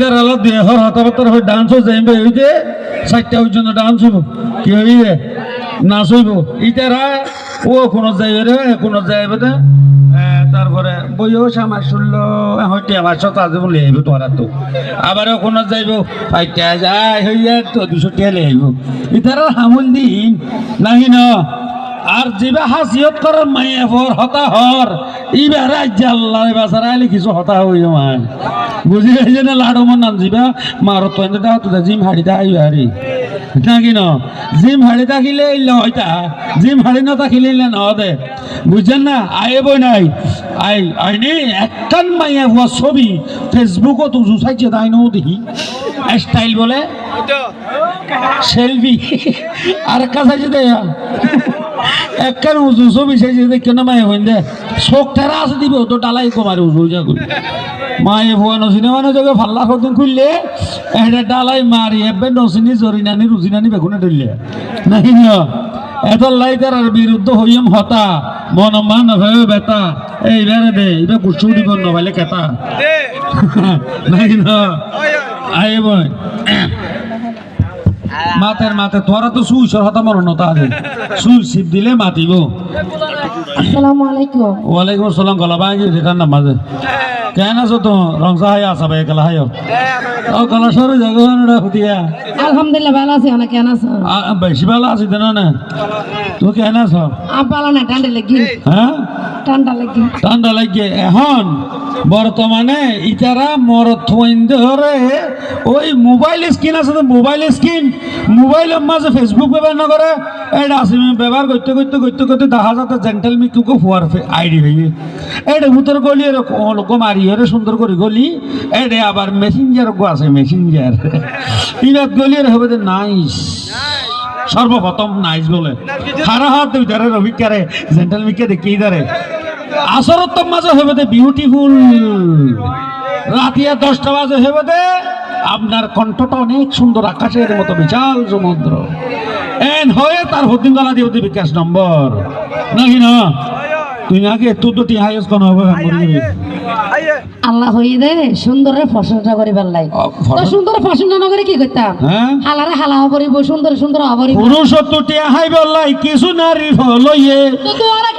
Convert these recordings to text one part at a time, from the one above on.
তার আলো দিয়ে। হর হতাবতার হয়ে ডান্সও যাইবে হইতে চারটা পর্যন্ত ডান্স হইব। কি হইবে নাচ হইব। ইতারা ও কোনো যাইবে রে কোনো যাইবে না তারপরে বইও আমার শুনলো হইতে আমার সাথে আজ বলে আইব তোরা তো আবার কোনো যাইব? ফাইটা যায় হইয়া তো দুশো টেলে আইব ইতারা হামুল দিন নাহি না আর যেবা হাসিয়ত করার মাইয়া ফর হতা হর ইবার রাজ্য আল্লাহ বাসার আইলে কিছু হতা হই মান। বুঝি গেছে না লাড়ো মন নাম যাবা মারো তো এনে দাও তো জিম হাড়ি দা আইবা আরে নাকি ন? জিম হাড়ি থাকিলে ইল্লা হইতা জিম হাড়ি না থাকিলে ইল্লা ন দে। বুঝছেন না? আয়ে বই নাই। আই আইনি একখান মাইয়া হওয়া ছবি ফেসবুকত উজু চাইছে তাই নো দেখি। স্টাইল বলে। সেলফি। আর একটা চাইছে দে একখান উজু ছবি দেখে না মায়ে হইন দে? চোখ ঠেরা আছে দিব তো ডালাই কমারে উজু যা করি মায়ে ভুয়া নচিনে মানে যোগে ভাল্লা সদিন খুললে এটা ডালাই মারি এবে নচিনি জরিনানি রুজিনানি বেগুনে ধরলে। নাকি এত লাইটার আর বিরুদ্ধ হইম হতা মন মান ভয়ে বেতা। এই বেড়ে দে এটা কুচু দিব নবাইলে কেতা। নাকি ন আই বই মাতের মাথা তোরা তো সুইসর হতা মরণ হতা আছে। সুই সিপ দিলে মাতিব। আসসালামু আলাইকুম। ওয়ালাইকুম আসসালাম গলা ভাই গেছে রেখান না মাঝে কেন আছো তো? রংসা হাই আসা ভাই গলা হাই ও গলা সরে জায়গা না হুতিয়া আলহামদুলিল্লাহ ভালো আছি অনেক কেন আছো? বেশি ভালো আছি তো না তুই কেন আছো? আব্বালা না ঠান্ডা লাগি। হ্যাঁ? ঠান্ডা লাগি। ঠান্ডা লাগে। এখন বর্তমানে ইতারা মর থইন ধরে ওই মোবাইল স্ক্রিন আছে তো মোবাইল স্ক্রিন। মোবাইলের মাঝে ফেসবুক ব্যবহার না করে এটা আছে ব্যবহার করতে করতে করতে করতে দেখা যাতে জেন্টেল মিকুকে ফুয়ার আইডি হয়ে এটা ভূতর গলি এর লোক মারি এর সুন্দর করে গলি। এটা আবার মেসেঞ্জার গো আছে মেসেঞ্জার ইনাত এর হবে নাইস। সর্বপ্রথম নাইস বলে। হারা হাত দুইটারে রবিকারে জেন্টেল মিকে দেখি দারে আসরত মাঝে হবে দে বিউটিফুল রাতিয়া দশটা বাজে হবে দে আপনার কণ্ঠটা অনেক সুন্দর আকাশের মতো বিশাল সমুদ্র। এন হয়ে তার হদিন গলা দিয়ে বিকাশ নম্বর। নাকি না? তুই আগে তো কোন হবে আল্লাহ হয়ে দে সুন্দরে প্রশংসা করি পারলাই তো সুন্দর না করে কি করতাম? হ্যাঁ? হালারে হালা করিব সুন্দর সুন্দর হবরিব পুরুষত্ব টি হাই বললাই কিছু নারী হলইয়ে তো তোরা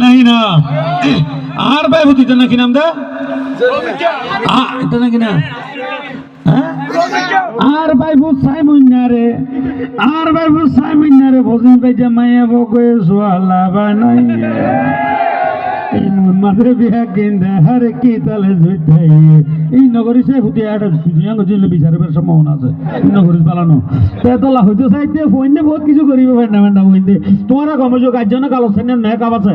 নাই না? আর ভাই দিতে নাকি নাম দা? এটা নাকি না? হ্যাঁ? আর ভাই ভূত সাই মইনারে আর ভাই ভূত সাই মইনারে ভোজন পাই জামাইয়া বগে সোয়ালা বানাই মাঝে বিয়া গেন্দে হারে কি তালে জুইতাই এই নগরী সে হুতি একটা বিচারিবার সম্ভাবনা আছে। নগরী পালানো। তেতলা হইতে চাইতে ফইনে বহুত কিছু করিব তোমার কালো সেনে মেকআপ আছে।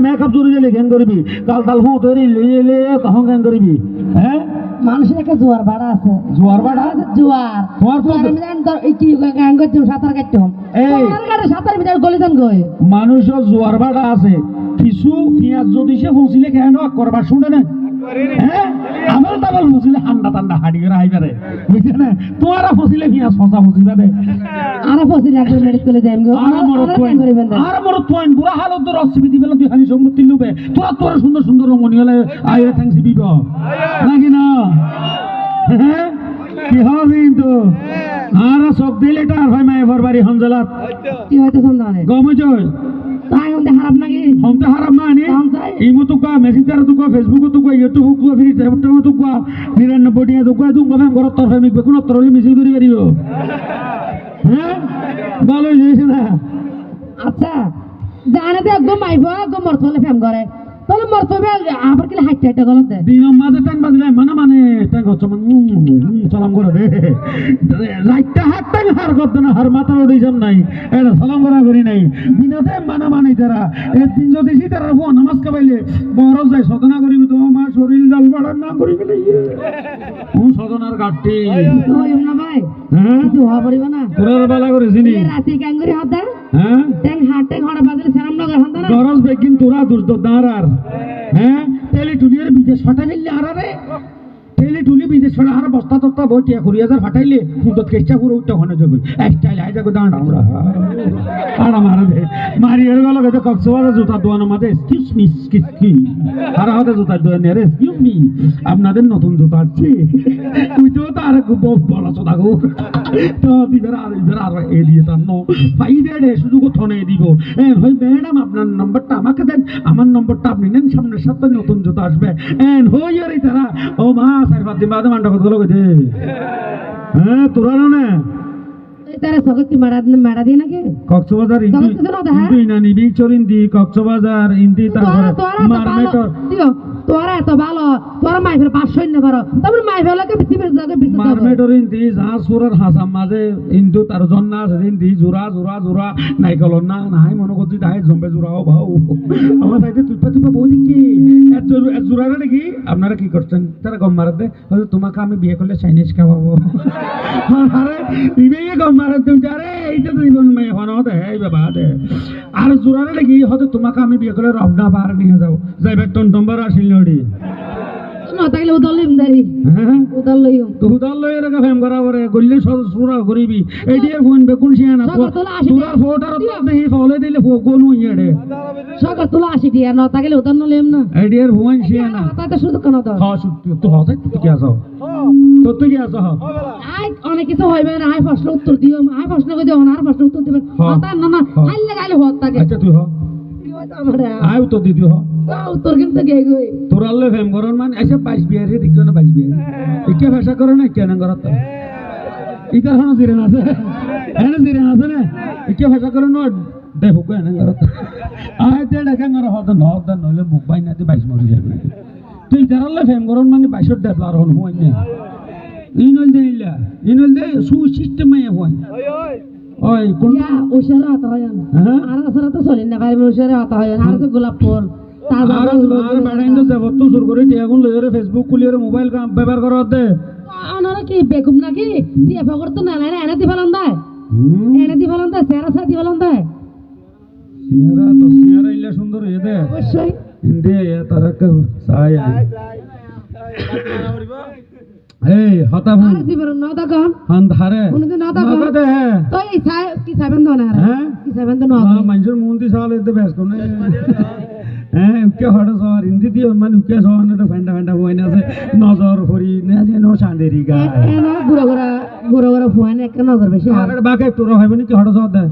মেকআপ জুড়ি দিলে কেন করবি কাল তাল হুঁ তৈরি লিয়ে লিয়ে কেন করবি হ্যাঁ মানুষের একটা জোয়ার ভাড়া আছে। জোয়ার বাড়া? জোয়ার জোয়ার। তো- আমি তোর এই কি কাটতাম এই। সাঁতার ভিতরে গলিতাম গই মানুষের জোয়ার বাড়া আছে। কিছু পেঁয়াজ যদি সে ফসিলে কেন করবার শুনে না হ্যাঁ? আমার তাবল ফসিলে ঠান্ডা ঠান্ডা হাড়ি করে আইবারে বুঝছে না? তোমারা ফসিলে পেঁয়াজ ফসা ফসিবা দে আর ফসিল একবার মেডিক যাইম গো। আর মর তোয়াইন আর মর তোয়াইন বুড়া হালত তোর অসুবি দিবে তুই হানি সম্পত্তি লুবে। তোরা তোর সুন্দর সুন্দর রমণী হলে আইরে থ্যাংকস দিবি। নাকি না? হ্যাঁ? কি হবে কিন্তু? আর সব দিলে টার ভাই মায়ে ভরবারি হঞ্জলাত। কি হইতে সন্ধানে? গমজয়। হমতে হারাম না চাই ইমো তো কা মেসেঞ্জার তো কা ফেসবুক তো কা ইউটিউব তো ফ্রি টেবটো তো কা নিরানব্বই টিয়া তো কা তুমি গভেন ঘর তোর ফেমিক বেকুন তোর মিছিল করি পারিব হ্যাঁ? ভালো হয়েছে না। আচ্ছা জানে তো একদম আইব একদম মরতলে ফেম করে। তাহলে মর তবে আবার কি হাইট হাইট গলত দিন মাঝে টাইম বাজলে মানে মানে টাইম হচ্ছে মানে সালাম করে রে রাইটটা হাত টাইম হার করতে না হার মাথা উঠে যাম নাই এটা সালাম করা করি নাই দিনতে মানে মানে তারা এই দিন যদি সি তারা হো নামাজ কাবাইলে বড় যায় সদনা করিবি তো আমার শরীর জাল বাড়ার না করিবি না ও সদনার গাঠটি ওই না ভাই হওয়া পড়িব না। তোরা বেলা করেছি নি রাতে কাঙ্গুরি হাত হ্যাঁ? টেং হাটে হড়া বাজারে সারাম লগা হতা না? গরজ বেগিন তোরা দুর্দ দাঁড়ার। হ্যাঁ? তেলে টুলিয়ার বিদেশ ফাটা নিলে আর রে তেলি টুলি বিদেশ ফাটা আর বস্তা তস্তা বই, টিয়া হাজার ফাটাইলে করে উঠতে যাবে একটাই লাই দাঁড়া আমরা। আমার দে। মারি এর কক্সবাজার জুতা দোয়ান আমাদের। এক্সকিউজ মি কি জুতা দোয়ান এক্সকিউজ মি আপনাদের নতুন জুতা আছে। তুই তো তার খুব চোদা গো। তো আর আর এ দিয়ে তার রে, শুধু কোথনে দিব। এ ভাই, ম্যাডাম, আপনার নম্বরটা আমাকে দেন। আমার নম্বরটা আপনি নেন, সামনের সপ্তাহে নতুন জুতা আসবে। এন, হই আর তারা। ও মা চার পাঁচ দিন বাদে মান্ডা কথা দে? হ্যাঁ তোরা না? তারে সগত মারা মারা দি নাকি? কক্সবাজার ইন্দি দেখা? ইন্দি না নিবি চরিন্দি কক্সবাজার ইন্দি তারপরে তোরা তোরা এত ভালো তোরা এত ভালো পাঁচশো পারো তারপর মাইফেলাকে বেশি বেশি জায়গায় বেশি যাবে মারমেটর ইন্দি জাহাজ সুরের হাসাম মাঝে ইন্দু তার জন্না আছে ইন্দি জোড়া জোড়া জোড়া নাইকলর না নাই মনে করছি তাই জম্বে জোড়াও ভাও আমার তাইতে তুইপা তুইপা বউ দেখি। এত জোড়াটা আপনারা কি করছেন? তারা গম মারাত হয়তো তোমাকে আমি বিয়ে করলে চাইনিজ খাওয়াবো। আরে ইবে গম মারাত তুমি আরে এইটা তো জীবন মেয়ে হন দে এই বাবা দে। আর জোড়াটা দেখি হয়তো তোমাকে আমি বিয়ে করলে রবনা বার নিয়ে যাও যাই বেতন টম্বার আসিল না তাইলে দারি হ্যাঁ? উদল লইম। তুদাল লয়ে ফেম করা গল্লি সুরা করিবি। এডিয়ার ফোন বেকুন সিয়ানা সকাল তোলা ফোটার তো দেহি ফলে দিলে ফো কোনু ইয়েডে সকাল তোলা আসি টিয়া ন তাইলে উদল না। এডিয়ার ফোন সিয়ানা তাই তো শুধু কেন তো হ্যাঁ সত্যি তো হসে তুই কি আসো তো তুই কি আসো আই অনেক কিছু হইবে না আই প্রশ্ন উত্তর দিও আই প্রশ্ন করে দিও না আর প্রশ্ন উত্তর দিবেন। হ্যাঁ। না না। হাইলে গাইলে হত থাকে। আচ্ছা তুই হ। আমারে আয় তো দিদি হ উত্তর কিন্তু গে? গই তোরাল লে ফেম করন মান এসে বাইশ বিয়ারে দেখছ না বাইশ বিয়ারে। ইকে ভাষা করে না কেন করত ইকার হন জিরেন আছে এনে জিরেন আছে না? ইকে ভাষা করে না দেখো কেন করত আয় তে দেখা কর হদ ন হদ নইলে বুক বাই না তে বাইশ মরি যাবে তুই তারাল ফেম করন মানে বাইশর ডেভলার হন হই না ইনল দে ইলা। ইনল দে সু সিস্টেম হই ওই কোন ইয়া ওশারা হত হয় হ্যাঁ আর আসরা তো চলি না পারবে ওশারা হত হয় আর তো গোলাপ ফুল আর আর বেড়াইন যাব তো সুর করে টিয়াগুন লইরে ফেসবুক খুলিরে মোবাইল কাম ব্যবহার করত দে আনারা কি বেকুম নাকি দিয়ে ফকর তো না না এনে দি ফেলান দেয় এনে দি ফেলান দেয় সেরা সা দি ফেলান দেয় সিয়ারা তো সিয়ারা ইলে সুন্দর হয়ে দে অবশ্যই ইন্দে তারক সায়া এই হতা আর ভুন দি ফেলান না তখন হান ধারে কোনদিন না হে তো এই সাই কি সাবেন তো না হ্যাঁ? কি সাবেন তো না না মানুষের মুন্দি সাল এতে বেশ কোনে হ্যাঁ। উকে হড় সর ইন্দি দিও মানে উকে সর না ফেন্ডা ফেন্ডা বইনা আছে। নজর ফরি না যে নো শান্দেরি গায়। এনা গুড়া গুড়া গুড়া গুড়া ফুয়ান এক নজর বেশি আর আর বাকে তোর হইবে নাকি হড় সর দে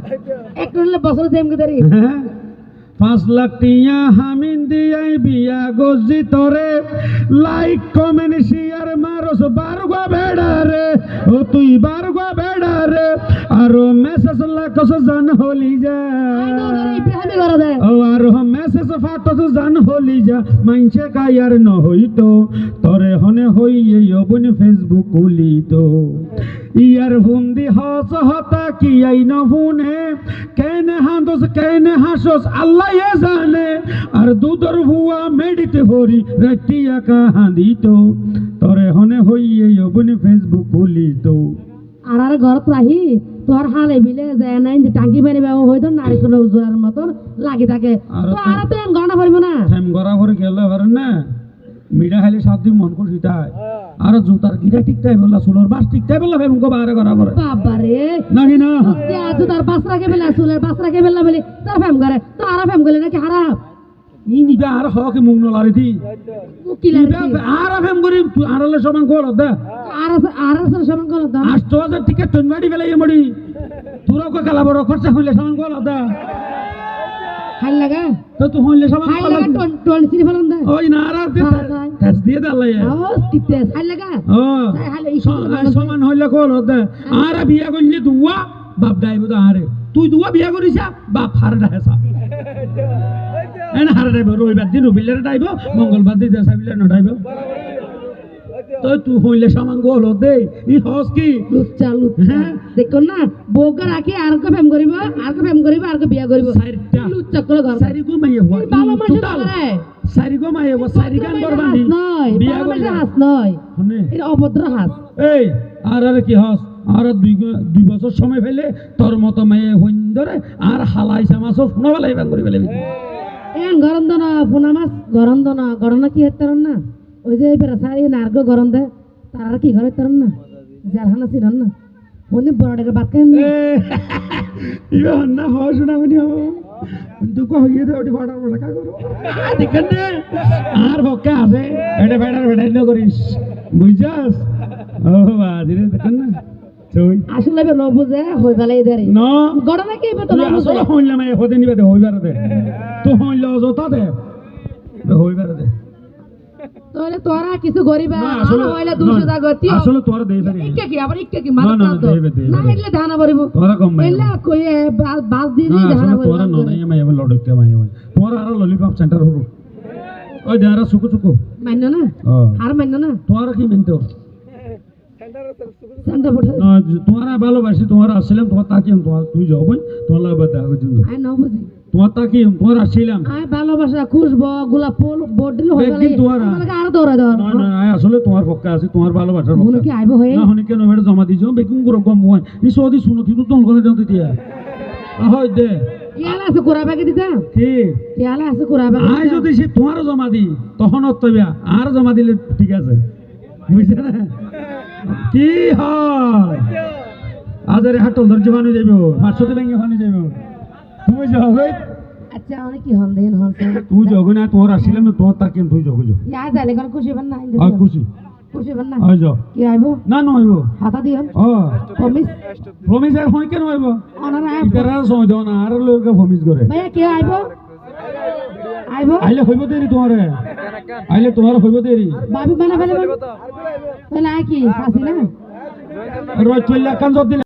একটু হলে বছর দেম কে হ্যাঁ? পাঁচ লাখ টিয়া হামিন দিয়াই বিয়া গজি তরে। লাইক, কমেন্ট, শেয়ার মারস বারগা বেড়া রে। ও তুই বারগা বেড়া রে। আর মেসেজ লাখস জান হলি যা। ও আর মেসেজ ফাটস জান হলি যা। মাইনছে কায়ার ন হইতো তরে হনে হই এই অবন ফেসবুক উলি তো ইয়ার হুন্দি হস হতা কি আই ন হুনে? কেনে হাঁদস কেনে হাসস আল্লাহ এ জানে। আর দুধর ভুয়া মেডিতে ভরি রাটিয়া কাহান্দি তো তরে হনে হই এই অবন ফেসবুক উলি তো আর আর ঘরত রাহি তোর হালে বিলে যায় নাই যে টাঙ্কি মেরে ব্যবহার হয়তো নারিকেল উজোড়ার মতন লাগি থাকে। তো আর তো গণনা পারব না। গড়া করে গেলে পারেন না। মিডা খাইলে সাত দিন মন করছি তাই। আর জুতার গিরা ঠিক তাই বললা চুলোর বাস ঠিক তাই বললা ফেম বারে করা করে বাবা রে নাকি না। যে আজ তার পাঁচ রাখে বেলা চুলের পাঁচ রাখে বেলা বলে তার ফেম করে তো আর ফেম করলে নাকি হারাপ ই নিবা আর হকে মুখ নলারি দি। আর ফেম করি আরলে সমান কল দে। আর আছে- আর সমান করো তো আষ্ট হাজার টিকেট টনবাড়ি বেলা ইয়ে মরি। তোরা কো খেলা বড় খরচা হইলে সমান কল দে। হাল লাগা? তো তুই হইলে সমান হাল তেজ দিয়ে দালাই আওয়াজ টিপতে হাল লাগা। ও হাল স- আর সমান হইলে কল দে আর বিয়া করলি দুয়া বাপ ডাইব তো আরে তুই দুয়া বিয়া করিছা বাপ হারে ডাহেসা এনে হারে ডাইব রবিবার দিন রবিবার ডাইব মঙ্গলবার দিন দেশাবিলে নডাইব তো তুই হইলে সামান গোল দে। ই হস কি? লুচ্চা লুচ্চা। দেখো না বউকে রাখি আর কে প্রেম করিব আর কে প্রেম করিব আর কে বিয়া করিব। চারটা। লুচ্চা করে ঘর। সারি গো মাইয়ে হওয়া বাবা মাসে করে সারি গো মাইয়ে হওয়া সারি গান করবানি। নয়। বিয়া বাবা হাস নয়। এটা অভদ্র হাস। এই আর আর কি হস? আর আর দুই বছর সময় ফেলে তোর মতো মেয়ে হইন ধরে আর হালাই সামাস শোনা বেলাই বাং করি বেলাই এ গরম দনা পোনা মাছ গরম দনা গরম না কি হেতারন না? ওই যে সারি নার্গ গরম দে তার কি ঘরে হেতারন না? জালহানা ছিলেন না? ওনে বড় ডেকে বাদ কেন ইয়া না শোনা মনি হো দুঃখ হইয়ে দে ওটি ফাটার ফাটা করো। দেখেন না আর ভক্কা আছে। এটা ফাটার ফাটাই না করিস। বুঝছাস? ও বাজিরে দেখেন না। আসলে এবার ন বুঝে হই গেলে এদের না। গরম নাকি এবার তো আসলে হইলাম হতে নিবে দে হইবার দে। তো হইল অযথা দে। হইবার দে। তাহলে তোরা কিছু গরিবা আসলে- হইলে দুশো না, টাকা গতি আসলে তোর দেই পারি ইকে কি আবার ইকে কি? মারা না, না এলে ধানা পড়িব তোরা কম মাই এলে কই বাস না দিয়ে ধানা পড়িব তোরা মাই আমি লড়কে মাই আমি তোরা আর ললিপপ সেন্টার হব। ওই দেরা সুকু সুকু মান্য না? আর মান্য না? তোরা কি মিনতো তোরা ভালোবাসি তোমার আসছিলাম তোমার তাকিম তোমার তুই যাও বই তোমার লাগবে দেখা আই ন বুঝি। তোমার আসছিলাম। আই ভালোবাসা খুশব গোলাপ ফুল বোট দিলে হয়ে গেলে একদিন তোরা। আরও। দৌড়া না না আয় আসলে তোমার পক্ষে আছে তোমার ভালোবাসার পক্ষে। কি আইব হয়ে? না হনি কেন এটা জমা দিছো? বেকুম করে গম হয় ই সদি শুনো তো তোমার করে দাও দিয়া হয় দে। ইয়ালা আছে ব্যাগে দিতা? কি? ইয়ালা আছে কোরা আয় ব্যাগে যদি সে তোমার জমা দি তখন অত্তবিয়া আর জমা দিলে ঠিক আছে। বুঝছে না? কি হয়? আজারে হাটল ধৈর্য ফানি যাইব। পাঁচশোতে ভেঙে ফানি যাইব। তুমি ভাই আচ্ছা অনেক কি হন দেন হন তুই না তোমার আসিলাম না তোমার তাকে তুই যাও ইয়া যাইলে কোন খুশি বান না আর খুশি। খুশি বান না? আয় যাও। কি আইব? না নইব হাতা দিয়ন ও। প্রমিস প্রমিস আর হয় কেন হইব অনার আইব ইতার সময় দাও না আর লোক প্রমিস করে। ভাইয়া কে আইব? আইব? আইলে হইব দেরি তোমারে। আইলে তোমার হইব দেরি। বাবি বানা ফেলে তাহলে আই কি ফাসি না? রোজ চল্লা কান জব দিলে